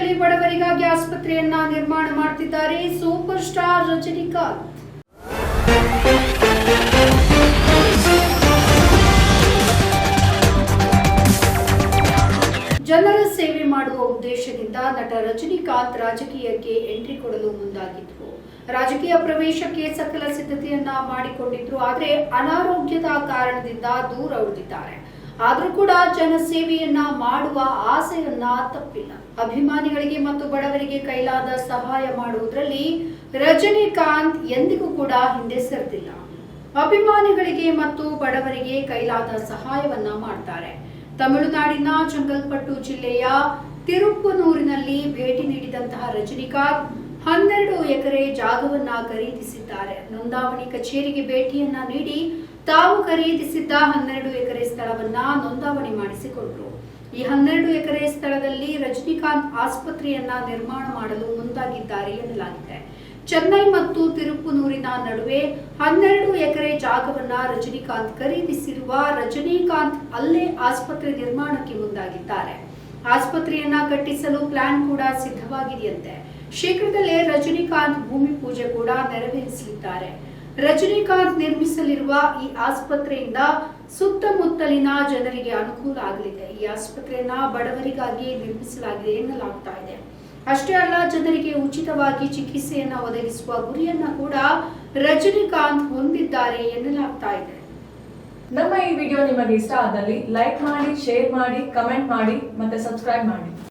ಶಿವಮೊಗ್ಗದಲ್ಲಿ ಬಡವರಿಗಾಗಿ ಆಸ್ಪತ್ರೆಯನ್ನ ನಿರ್ಮಾಣ ಮಾಡ್ತಿದ್ದಾರೆ ಸೂಪರ್ ಸ್ಟಾರ್ ರಜನಿಕಾಂತ್. ಜನರ ಸೇವೆ ಮಾಡುವ ಉದ್ದೇಶದಿಂದ ನಟ ರಜನಿಕಾಂತ್ ರಾಜಕೀಯಕ್ಕೆ ಎಂಟ್ರಿ ಕೊಡಲು ಮುಂದಾಗಿದ್ರು. ರಾಜಕೀಯ ಪ್ರವೇಶಕ್ಕೆ ಸಕಲ ಸಿದ್ಧತೆಯನ್ನ ಮಾಡಿಕೊಂಡಿದ್ರು, ಆದರೆ ಅನಾರೋಗ್ಯದ ಕಾರಣದಿಂದ ದೂರ ಉಳಿದಿದ್ದಾರೆ. ಆದ್ರೂ ಕೂಡ ಜನಸೇವೆಯನ್ನ ಮಾಡುವ ಆಸೆಯನ್ನ ತಪ್ಪಿಲ್ಲ. ಅಭಿಮಾನಿಗಳಿಗೆ ಮತ್ತು ಬಡವರಿಗೆ ಕೈಲಾದ ಸಹಾಯ ಮಾಡುವುದರಲ್ಲಿ ರಜನಿಕಾಂತ್ ಎಂದಿಗೂ ಕೂಡ ಹಿಂದೆ ಸರಿದಿಲ್ಲ. ಅಭಿಮಾನಿಗಳಿಗೆ ಮತ್ತು ಬಡವರಿಗೆ ಕೈಲಾದ ಸಹಾಯವನ್ನ ಮಾಡ್ತಾರೆ. ತಮಿಳುನಾಡಿನ ಚಂಗಲ್ಪಟ್ಟು ಜಿಲ್ಲೆಯ ತಿರುಪ್ಪನೂರಿನಲ್ಲಿ ಭೇಟಿ ನೀಡಿದಂತಹ ರಜನಿಕಾಂತ್ ಹನ್ನೆರಡು ಎಕರೆ ಜಾಗವನ್ನ ಖರೀದಿಸಿದ್ದಾರೆ. ನೋಂದಾವಣಿ ಕಚೇರಿಗೆ ಭೇಟಿಯನ್ನ ನೀಡಿ ತಾವು ಖರೀದಿಸಿದ್ದ ಹನ್ನೆರಡು ಎಕರೆ ಮಾಡಿಸಿಕೊಂಡ್ರು ಈ ಹನ್ನೆರಡು ಎಕರೆ ಸ್ಥಳದಲ್ಲಿ ರಜನಿಕಾಂತ್ ಆಸ್ಪತ್ರೆಯನ್ನ ನಿರ್ಮಾಣ ಮಾಡಲು ಮುಂದಾಗಿದ್ದಾರೆ ಎನ್ನಲಾಗಿದೆ. ಚೆನ್ನೈ ಮತ್ತು ತಿರುಪುನೂರಿನ ನಡುವೆ ಹನ್ನೆರಡು ಎಕರೆ ಜಾಗವನ್ನ ರಜನಿಕಾಂತ್ ಖರೀದಿಸಿರುವ ರಜನಿಕಾಂತ್ ಅಲ್ಲೇ ಆಸ್ಪತ್ರೆ ನಿರ್ಮಾಣಕ್ಕೆ ಮುಂದಾಗಿದ್ದಾರೆ. ಆಸ್ಪತ್ರೆಯನ್ನ ಕಟ್ಟಿಸಲು ಪ್ಲಾನ್ ಕೂಡ ಸಿದ್ಧವಾಗಿದೆಯಂತೆ. ಶೀಘ್ರದಲ್ಲೇ ರಜನಿಕಾಂತ್ ಭೂಮಿ ಪೂಜೆ ಕೂಡ ನೆರವೇರಿಸಲಿದ್ದಾರೆ. ರಜನಿಕಾಂತ್ ನಿರ್ಮಿಸಲಿರುವ ಈ ಆಸ್ಪತ್ರೆಯಿಂದ ಸುತ್ತಮುತ್ತಲಿನ ಜನರಿಗೆ ಅನುಕೂಲ ಆಗಲಿದೆ. ಈ ಆಸ್ಪತ್ರೆಯನ್ನ ಬಡವರಿಗಾಗಿ ನಿರ್ಮಿಸಲಾಗಿದೆ ಎನ್ನಲಾಗ್ತಾ ಇದೆ. ಅಷ್ಟೇ ಅಲ್ಲ, ಜನರಿಗೆ ಉಚಿತವಾಗಿ ಚಿಕಿತ್ಸೆಯನ್ನ ಒದಗಿಸುವ ಗುರಿಯನ್ನ ಕೂಡ ರಜನಿಕಾಂತ್ ಹೊಂದಿದ್ದಾರೆ ಎನ್ನಲಾಗ್ತಾ ಇದೆ. ನಮ್ಮ ಈ ವಿಡಿಯೋ ನಿಮಗೆ ಇಷ್ಟ ಆದಲ್ಲಿ ಲೈಕ್ ಮಾಡಿ, ಶೇರ್ ಮಾಡಿ, ಕಮೆಂಟ್ ಮಾಡಿ ಮತ್ತೆ ಸಬ್ಸ್ಕ್ರೈಬ್ ಮಾಡಿ.